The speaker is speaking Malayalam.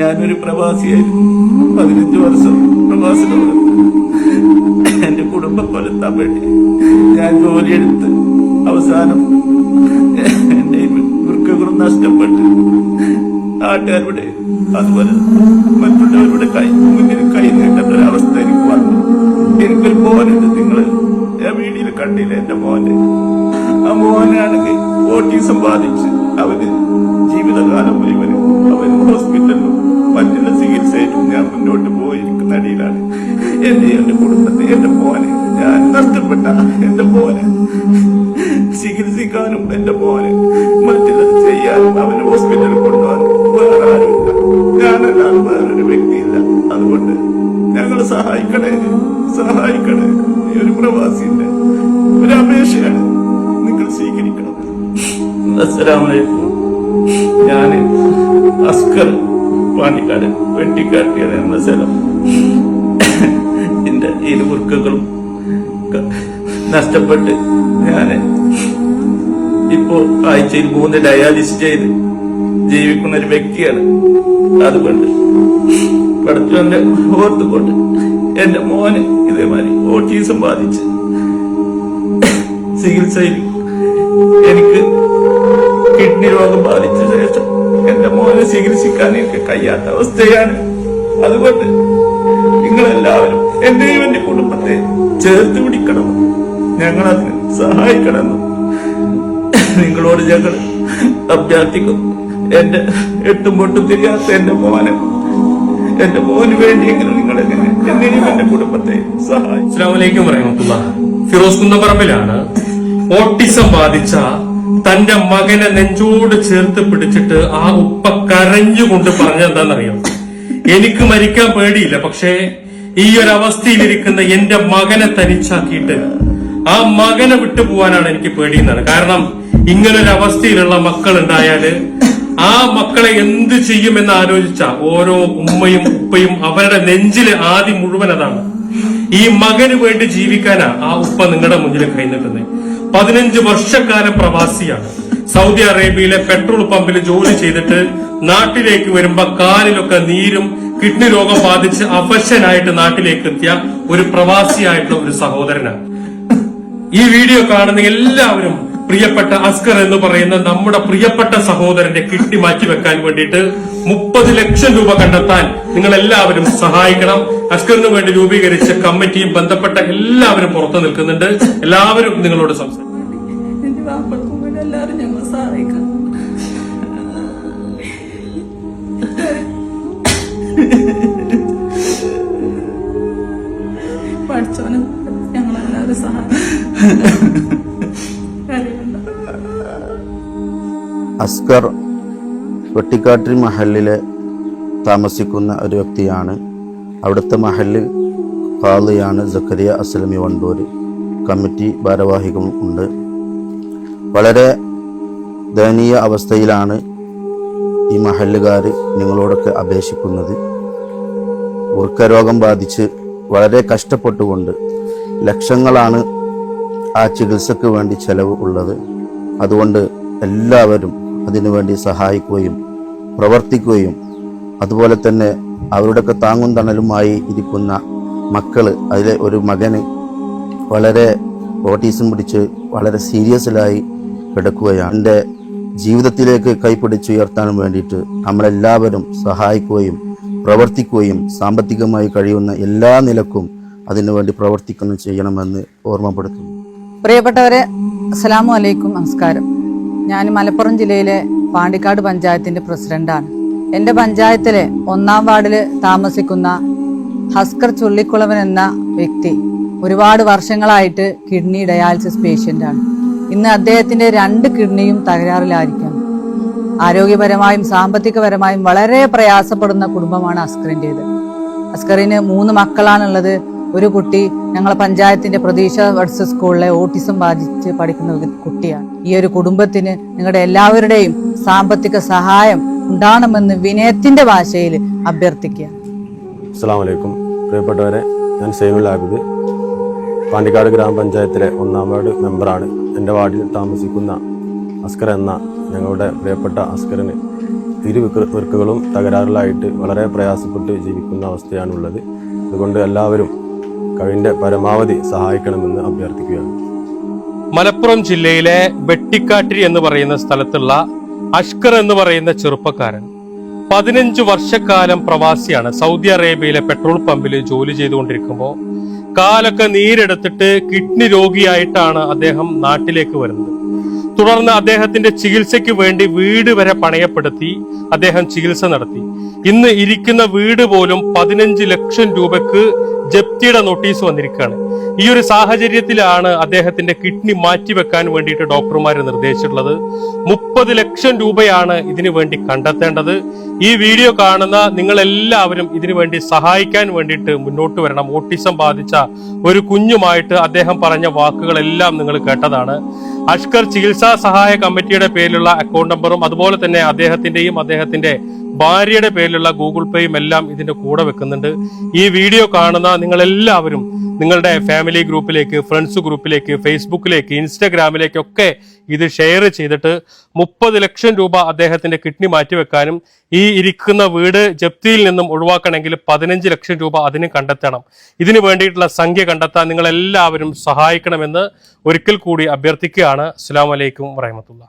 ഞാനൊരു പ്രവാസിയായിരുന്നു. പതിനഞ്ച് വർഷം പ്രവാസിനോട് എന്റെ കുടുംബം കൊലത്താൻ വേണ്ടി ഞാൻ ജോലിയെടുത്ത് അവസാനം എന്റെ വൃക്കകളും നഷ്ടപ്പെട്ട് നാട്ടുകാരുടെ അതുപോലെ മറ്റുള്ളവരുടെ കൈ മുന്നിൽ കൈ നീട്ടുന്ന ഒരവസ്ഥ എനിക്ക് വന്നു. എനിക്കൊരു മോനുണ്ട്. നിങ്ങൾ വീഡിയോയിൽ കണ്ടില്ല എന്റെ മോനെ ആ മോനാണെങ്കിൽ ഓട്ടീസം ബാധിച്ച് അവന് ജീവിതകാലം മുഴുവൻ ഹോസ്പിറ്റലിലും മറ്റുള്ള ചികിത്സയിലും ഞാൻ മുന്നോട്ട് പോയിരിക്കുന്ന അടിയിലാണ്. എന്റെ എന്റെ കുടുംബത്തെ എന്റെ മോനെ ഞാൻ നഷ്ടപ്പെട്ട എന്റെ മോനെ. ചികിത്സിക്കാനും എന്റെ മോനെ. മറ്റുള്ളത് ചെയ്യാനും അവന് ഹോസ്പിറ്റലിൽ കൊണ്ടുപോകാനും വേറെ ആരുമില്ല. ഞാനല്ലാതെ വേറൊരു വ്യക്തിയില്ല. അതുകൊണ്ട് ഞങ്ങൾ സഹായിക്കണേ സഹായിക്കണേ. ഈ ഒരു പ്രവാസിന്റെ ഒരു അപേക്ഷയാണ് നിങ്ങൾ സ്വീകരിക്കണം. അസ്സലാമലൈക്കും ഞാൻ അസ്കർ പാണിക്കാട് വെട്ടിക്കാട്ടിയത് എന്ന സ്ഥലം. എന്റെ ഇരുമുറുക്കകളും നഷ്ടപ്പെട്ട് ഞാൻ ഇപ്പോ ആഴ്ചയിൽ മൂന്ന് ഡയാലിസിസ് ചെയ്ത് ജീവിക്കുന്ന ഒരു വ്യക്തിയാണ്. അതുകൊണ്ട് പഠിച്ചവന്റെ ഓർത്തുകൊണ്ട് എന്റെ മോന് ഇതേമാതിരി ഓട്ടീസം ബാധിച്ച് ചികിത്സയിൽ എനിക്ക് കിഡ്നി രോഗം ബാധിച്ച ശേഷം എന്റെ മോനെ ചികിത്സിക്കാൻ എനിക്ക് കഴിയാത്ത അവസ്ഥയാണ്. അതുകൊണ്ട് നിങ്ങളെല്ലാവരും എന്റെയും എന്റെ കുടുംബത്തെ ചേർത്ത് പിടിക്കണം. ഞങ്ങളതിന് സഹായിക്കണമെന്നും നിങ്ങളോട് ഞങ്ങൾ അഭ്യർത്ഥിക്കുന്നു. എന്റെ എട്ടും പൊട്ടും തിരിയാത്ത എന്റെ മോനെ. എന്റെ മോന് വേണ്ടിയെങ്കിലും നിങ്ങൾ എന്നെയും എന്റെ കുടുംബത്തെ സഹായിക്കും. ഫിറോസ് കുന്നപ്പറമ്പിലാണ് ഓട്ടിസം ബാധിച്ച തന്റെ മകനെ നെഞ്ചോട് ചേർത്ത് പിടിച്ചിട്ട് ആ ഉപ്പ കരഞ്ഞുകൊണ്ട് പറഞ്ഞെന്താണെന്നറിയോ എനിക്ക് മരിക്കാൻ പേടിയില്ല പക്ഷേ ഈ ഒരു അവസ്ഥയിലിരിക്കുന്ന എന്റെ മകനെ തനിച്ചാക്കിയിട്ട് ആ മകനെ വിട്ടു പോവാനാണ് എനിക്ക് പേടിയെന്നാണ്. കാരണം ഇങ്ങനൊരു അവസ്ഥയിലുള്ള മക്കൾ ഉണ്ടായാൽ ആ മക്കളെ എന്ത് ചെയ്യുമെന്ന് ആലോചിച്ച ഓരോ ഉമ്മയും ഉപ്പയും അവരുടെ നെഞ്ചിൽ ആദ്യം മുഴുവൻ അതാണ്. ഈ മകന് വേണ്ടി ജീവിക്കാനാ ആ ഉപ്പ നിങ്ങളുടെ മുന്നിൽ കൈ നിൽക്കുന്നത് പതിനഞ്ച് വർഷക്കാലം പ്രവാസിയാണ്. സൗദി അറേബ്യയിലെ പെട്രോൾ പമ്പിൽ ജോലി ചെയ്തിട്ട് നാട്ടിലേക്ക് വരുമ്പോ കാലിലൊക്കെ നീരും കിഡ്നി രോഗം ബാധിച്ച് അവശനായിട്ട് നാട്ടിലേക്ക് എത്തിയ ഒരു പ്രവാസിയായിട്ടുള്ള ഒരു സഹോദരനാണ്. ഈ വീഡിയോ കാണുന്ന എല്ലാവരും പ്രിയപ്പെട്ട അസ്കർ എന്ന് പറയുന്ന നമ്മുടെ പ്രിയപ്പെട്ട സഹോദരന്റെ കിട്ടി മാറ്റി വെക്കാൻ വേണ്ടിയിട്ട് മുപ്പത് ലക്ഷം രൂപ കണ്ടെത്താൻ നിങ്ങൾ എല്ലാവരും സഹായിക്കണം. അസ്കറിന് വേണ്ടി രൂപീകരിച്ച കമ്മിറ്റിയും ബന്ധപ്പെട്ട എല്ലാവരും പുറത്തു നിൽക്കുന്നുണ്ട്. എല്ലാവരും നിങ്ങളോട് സംസാരിക്കും. പഠിച്ചവനും ഞങ്ങളെല്ലാവരും സഹായിക്കണം. അസ്കർ വെട്ടിക്കാട്ടിൽ മഹലിലെ താമസിക്കുന്ന ഒരു വ്യക്തിയാണ്. അവിടുത്തെ മഹൽ കാളിയാണ് ജക്കരിയ അസ്ലമി വണ്ടൂർ. കമ്മിറ്റി ഭാരവാഹികം ഉണ്ട്. വളരെ ദയനീയ അവസ്ഥയിലാണ് ഈ മഹല്ലുകാർ നിങ്ങളോടൊക്കെ അപേക്ഷിക്കുന്നത്. വൃക്കരോഗം ബാധിച്ച് വളരെ കഷ്ടപ്പെട്ടുകൊണ്ട് ലക്ഷങ്ങളാണ് ആ ചികിത്സക്ക് വേണ്ടി ചെലവ് ഉള്ളത്. അതുകൊണ്ട് എല്ലാവരും അതിനുവേണ്ടി സഹായിക്കുകയും പ്രവർത്തിക്കുകയും അതുപോലെ തന്നെ അവരുടെയൊക്കെ താങ്ങും തണലുമായി ഇരിക്കുന്ന മക്കൾ അതിലെ ഒരു മകന് വളരെ ഓട്ടീസം പിടിച്ച് വളരെ സീരിയസിലായി കിടക്കുകയാണ്. എന്റെ ജീവിതത്തിലേക്ക് കൈപ്പിടിച്ചുയർത്താൻ വേണ്ടിയിട്ട് നമ്മളെല്ലാവരും സഹായിക്കുകയും പ്രവർത്തിക്കുകയും സാമ്പത്തികമായി കഴിയുന്ന എല്ലാ നിലക്കും അതിനുവേണ്ടി പ്രവർത്തിക്കുന്നു ചെയ്യണമെന്ന് ഓർമ്മപ്പെടുത്തുന്നു. പ്രിയപ്പെട്ടവരെ അസ്സലാമു അലൈക്കും നമസ്കാരം. ഞാൻ മലപ്പുറം ജില്ലയിലെ പാണ്ടിക്കാട് പഞ്ചായത്തിന്റെ പ്രസിഡന്റാണ്. എന്റെ പഞ്ചായത്തിലെ ഒന്നാം വാർഡിൽ താമസിക്കുന്ന ഹസ്കർ ചുള്ളിക്കുളവൻ എന്ന വ്യക്തി ഒരുപാട് വർഷങ്ങളായിട്ട് കിഡ്നി ഡയാലിസിസ് പേഷ്യന്റാണ് ഇന്ന് അദ്ദേഹത്തിന്റെ രണ്ട് കിഡ്നിയും തകരാറിലായിരിക്കാം ആരോഗ്യപരമായും സാമ്പത്തികപരമായും വളരെ പ്രയാസപ്പെടുന്ന കുടുംബമാണ് അസ്കറിന്റേത് അസ്കറിന് മൂന്ന് മക്കളാണുള്ളത്. ഒരു കുട്ടി ഞങ്ങളെ പഞ്ചായത്തിന്റെ പ്രതീക്ഷ വർഷ സ്കൂളിലെ ഓട്ടിസം ബാധിച്ച് പഠിക്കുന്ന ഒരു കുട്ടിയാണ്. ഈ ഒരു കുടുംബത്തിന് നിങ്ങളുടെ എല്ലാവരുടെയും സാമ്പത്തിക സഹായം ഉണ്ടാകണമെന്ന് വിനയത്തിന്റെ ഭാഷയിൽ അഭ്യർത്ഥിക്കുക അസ്സാം പ്രിയപ്പെട്ടവരെ ഞാൻ സൈമുലാബിദ് ആബിദ്. പാണ്ടിക്കാട് ഗ്രാമപഞ്ചായത്തിലെ ഒന്നാം വാർഡ് മെമ്പറാണ്. എന്റെ വാർഡിൽ താമസിക്കുന്ന അസ്കർ എന്ന ഞങ്ങളുടെ പ്രിയപ്പെട്ട അസ്കറിന് ഇരു വൃക്കകളും തകരാറിലായിട്ട് വളരെ പ്രയാസപ്പെട്ട് ജീവിക്കുന്ന അവസ്ഥയാണുള്ളത്. അതുകൊണ്ട് എല്ലാവരും കഴിവിന്റെ പരമാവധി സഹായിക്കണമെന്ന് അഭ്യർത്ഥിക്കുകയാണ്. മലപ്പുറം ജില്ലയിലെ വെട്ടിക്കാട്ടിരി എന്ന് പറയുന്ന സ്ഥലത്തുള്ള അഷ്കർ എന്ന് പറയുന്ന ചെറുപ്പക്കാരൻ പതിനഞ്ച് വർഷക്കാലം പ്രവാസിയാണ്. സൗദി അറേബ്യയിലെ പെട്രോൾ പമ്പിൽ ജോലി ചെയ്തുകൊണ്ടിരിക്കുമ്പോൾ കാലൊക്കെ നീരെടുത്തിട്ട് കിഡ്നി രോഗിയായിട്ടാണ് അദ്ദേഹം നാട്ടിലേക്ക് വരുന്നത്. തുടർന്ന് അദ്ദേഹത്തിന്റെ ചികിത്സയ്ക്ക് വേണ്ടി വീട് വരെ പണയപ്പെടുത്തി അദ്ദേഹം ചികിത്സ നടത്തി. ഇന്ന് ഇരിക്കുന്ന വീട് പോലും പതിനഞ്ച് ലക്ഷം രൂപക്ക് ജപ്തിയുടെ നോട്ടീസ് വന്നിരിക്കുകയാണ്. ഈ ഒരു സാഹചര്യത്തിലാണ് അദ്ദേഹത്തിന്റെ കിഡ്നി മാറ്റിവെക്കാൻ വേണ്ടിയിട്ട് ഡോക്ടർമാർ നിർദ്ദേശിച്ചിട്ടുള്ളത്. മുപ്പത് ലക്ഷം രൂപയാണ് ഇതിനു വേണ്ടി കണ്ടെത്തേണ്ടത്. ഈ വീഡിയോ കാണുന്ന നിങ്ങളെല്ലാവരും ഇതിനു വേണ്ടി സഹായിക്കാൻ വേണ്ടിയിട്ട് മുന്നോട്ട് വരണം. ഓട്ടിസം ബാധിച്ച ഒരു കുഞ്ഞുമായിട്ട് അദ്ദേഹം പറഞ്ഞ വാക്കുകളെല്ലാം നിങ്ങൾ കേട്ടതാണ്. അഷ്കർ ചികിത്സാ സഹായ കമ്മിറ്റിയുടെ പേരിലുള്ള അക്കൗണ്ട് നമ്പറും അതുപോലെ തന്നെ അദ്ദേഹത്തിന്റെയും അദ്ദേഹത്തിന്റെ ഭാര്യയുടെ പേരിലുള്ള ഗൂഗിൾ പേയും എല്ലാം ഇതിന്റെ കൂടെ വെക്കുന്നുണ്ട്. ഈ വീഡിയോ കാണുന്ന നിങ്ങൾ എല്ലാവരും നിങ്ങളുടെ ഫാമിലി ഗ്രൂപ്പിലേക്ക് ഫ്രണ്ട്സ് ഗ്രൂപ്പിലേക്ക് ഫേസ്ബുക്കിലേക്ക് ഇൻസ്റ്റഗ്രാമിലേക്കൊക്കെ ഇത് ഷെയർ ചെയ്തിട്ട് മുപ്പത് ലക്ഷം രൂപ അദ്ദേഹത്തിന്റെ കിഡ്നി മാറ്റിവെക്കാനും ഈ ഇരിക്കുന്ന വീട് ജപ്തിയിൽ നിന്നും ഒഴിവാക്കണമെങ്കിൽ പതിനഞ്ച് ലക്ഷം രൂപ അതിന് കണ്ടെത്തണം. ഇതിന് വേണ്ടിയിട്ടുള്ള സംഖ്യ കണ്ടെത്താൻ നിങ്ങൾ എല്ലാവരും സഹായിക്കണമെന്ന് ഒരിക്കൽ കൂടി അഭ്യർത്ഥിക്കുകയാണ്. അസ്സാം വലൈക്കും വറഹമത്തുള്ള